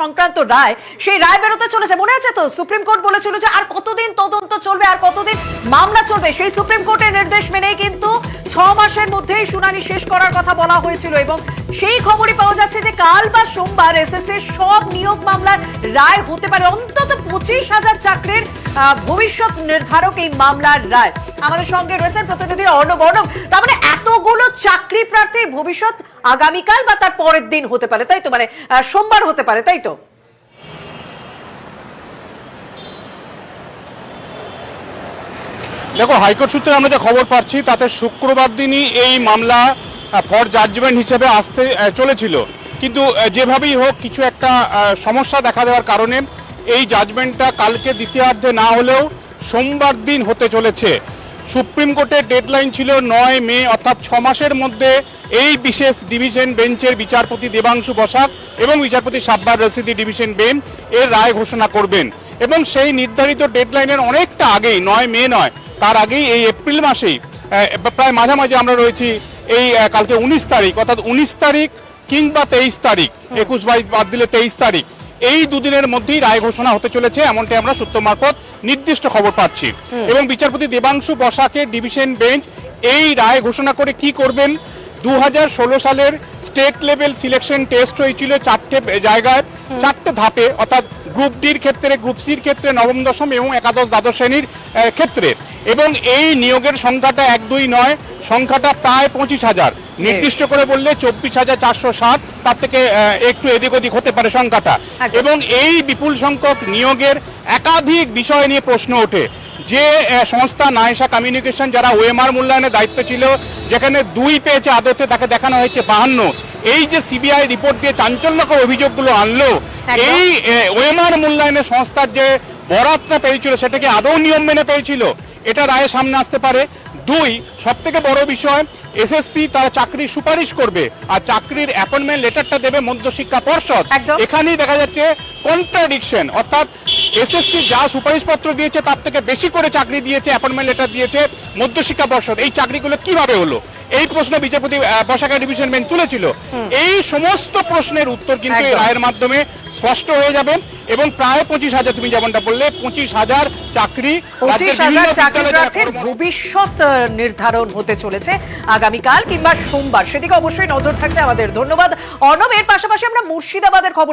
সংক্রান্ত রায়, সেই রায় বেরোতে চলেছে। মনে আছে তো? সুপ্রিম কোর্ট বলেছিল যে আর কতদিন তদন্ত চলবে, আর কতদিন মামলা চলবে? সেই সুপ্রিম কোর্টের নির্দেশ মেনেই কিন্তু ছ মাসের মধ্যেই শুনানি শেষ করার কথা বলা হয়েছিল এবং সেই খবরই পাওয়া যাচ্ছে যে কাল বা সোমবার এসএসএ সব নিয়োগ মামলার রায় হতে পারে। অন্তত পঁচিশ হাজার চাকরির ভবিষ্যৎ নির্ধারক এই মামলার রায়। আমাদের সঙ্গে রয়েছেন প্রতিনিধি অর্ণব। অর্ণব, তার মানে এতগুলো চাকরি প্রার্থীর ভবিষ্যৎ আগামীকাল বা তার পরের দিন হতে পারে, তাই তো? মানে সোমবার হতে পারে, তাই তো? দেখো, হাইকোর্ট সূত্রে আমরা যে খবর পাচ্ছি, তাতে শুক্রবার দিনই এই মামলা ফর জাজমেন্ট হিসেবে আসতে চলেছিল। কিন্তু যেভাবেই হোক, কিছু একটা সমস্যা দেখা দেওয়ার কারণে এই জাজমেন্টটা কালকে দ্বিতীয়ার্ধে না হলেও সোমবার দিন হতে চলেছে। সুপ্রিম কোর্টের ডেডলাইন ছিল নয় মে, অর্থাৎ ছ মাসের মধ্যে এই বিশেষ ডিভিশন বেঞ্চের বিচারপতি দেবাংশু বসাক এবং বিচারপতি সাব্বার রশিদি ডিভিশন বেঞ্চ এর রায় ঘোষণা করবেন। এবং সেই নির্ধারিত ডেডলাইনের অনেকটা আগেই, নয় মে নয়, তার আগেই এই এপ্রিল মাসেই প্রায় মাঝামাঝি আমরা রয়েছি এই কালকে উনিশ তারিখ, অর্থাৎ উনিশ তারিখ কিংবা তেইশ তারিখ, একুশ বাইশ বাদ দিলে তেইশ তারিখ। এই দুদিনের মধ্যেই রায় ঘোষণা হতে চলেছে এমনটাই আমরা সূত্র মারফত নির্দিষ্ট খবর পাচ্ছি। এবং বিচারপতি দেবাংশু বসাকে ডিভিশন বেঞ্চ এই রায় ঘোষণা করে কি করবেন? দু হাজার ষোলো সালের স্টেট লেভেল সিলেকশন টেস্ট হয়েছিল চারটে জায়গায় চারটে ধাপে অর্থাৎ গ্রুপ ডির ক্ষেত্রে গ্রুপ সির ক্ষেত্রে নবম দশম এবং একাদশ দ্বাদশ শ্রেণির ক্ষেত্রে। এবং এই নিয়োগের সংখ্যাটা এক দুই নয় সংখ্যাটা প্রায় পঁচিশ হাজার। নির্দিষ্ট করে বললে চব্বিশ হাজার চারশো সাত তার থেকে একটু এদিক ওদিক হতে পারে সংখ্যাটা। এবং এই বিপুল সংখ্যক নিয়োগের একাধিক বিষয় নিয়ে প্রশ্ন ওঠে। যে সংস্থা নায়সা কমিউনিকেশন যারা ওএমআর মূল্যায়নের দায়িত্ব ছিল যেখানে দুই পেয়েছে আদতে তাকে দেখানো হয়েছে বাহান্ন। এই যে সিবিআই রিপোর্ট দিয়ে চাঞ্চল্যকর অভিযোগগুলো আনলো। এই ওএমআর মূল্যায়নের সংস্থার যে বরাতটা পেয়েছিল সেটাকে আদৌ নিয়ম মেনে পেয়েছিল? এটা রায়ের সামনে আসতে পারে। দুই সব থেকে বড় বিষয় এসএসসি তারা চাকরি সুপারিশ করবে আর চাকরির অ্যাপয়েন্টমেন্ট লেটারটা দেবে মধ্যশিক্ষা পর্ষদ। এখানেই দেখা যাচ্ছে কন্ট্রাডিকশন অর্থাৎ এসএসসি যা সুপারিশপত্র দিয়েছে তার থেকে বেশি করে চাকরি দিয়েছে অ্যাপয়েন্টমেন্ট লেটার দিয়েছে মধ্যশিক্ষা পর্ষদ। এই চাকরিগুলো কীভাবে হলো? এই প্রশ্ন বিচারপতি বসাকা ডিভিশন বেঞ্চ তুলেছিল। এই সমস্ত প্রশ্নের উত্তর কিন্তু এই রায়ের মাধ্যমে স্পষ্ট হয়ে যাবে। এবং প্রায় পঁচিশ হাজার তুমি যেমনটা বললে পঁচিশ হাজার চাকরি পঁচিশ হাজার চাকরি প্রার্থীর ভবিষ্যৎ নির্ধারণ হতে চলেছে আগামীকাল কিংবা সোমবার। সেদিকে অবশ্যই নজর থাকছে আমাদের। ধন্যবাদ অনবের এর পাশাপাশি আমরা মুর্শিদাবাদের খবর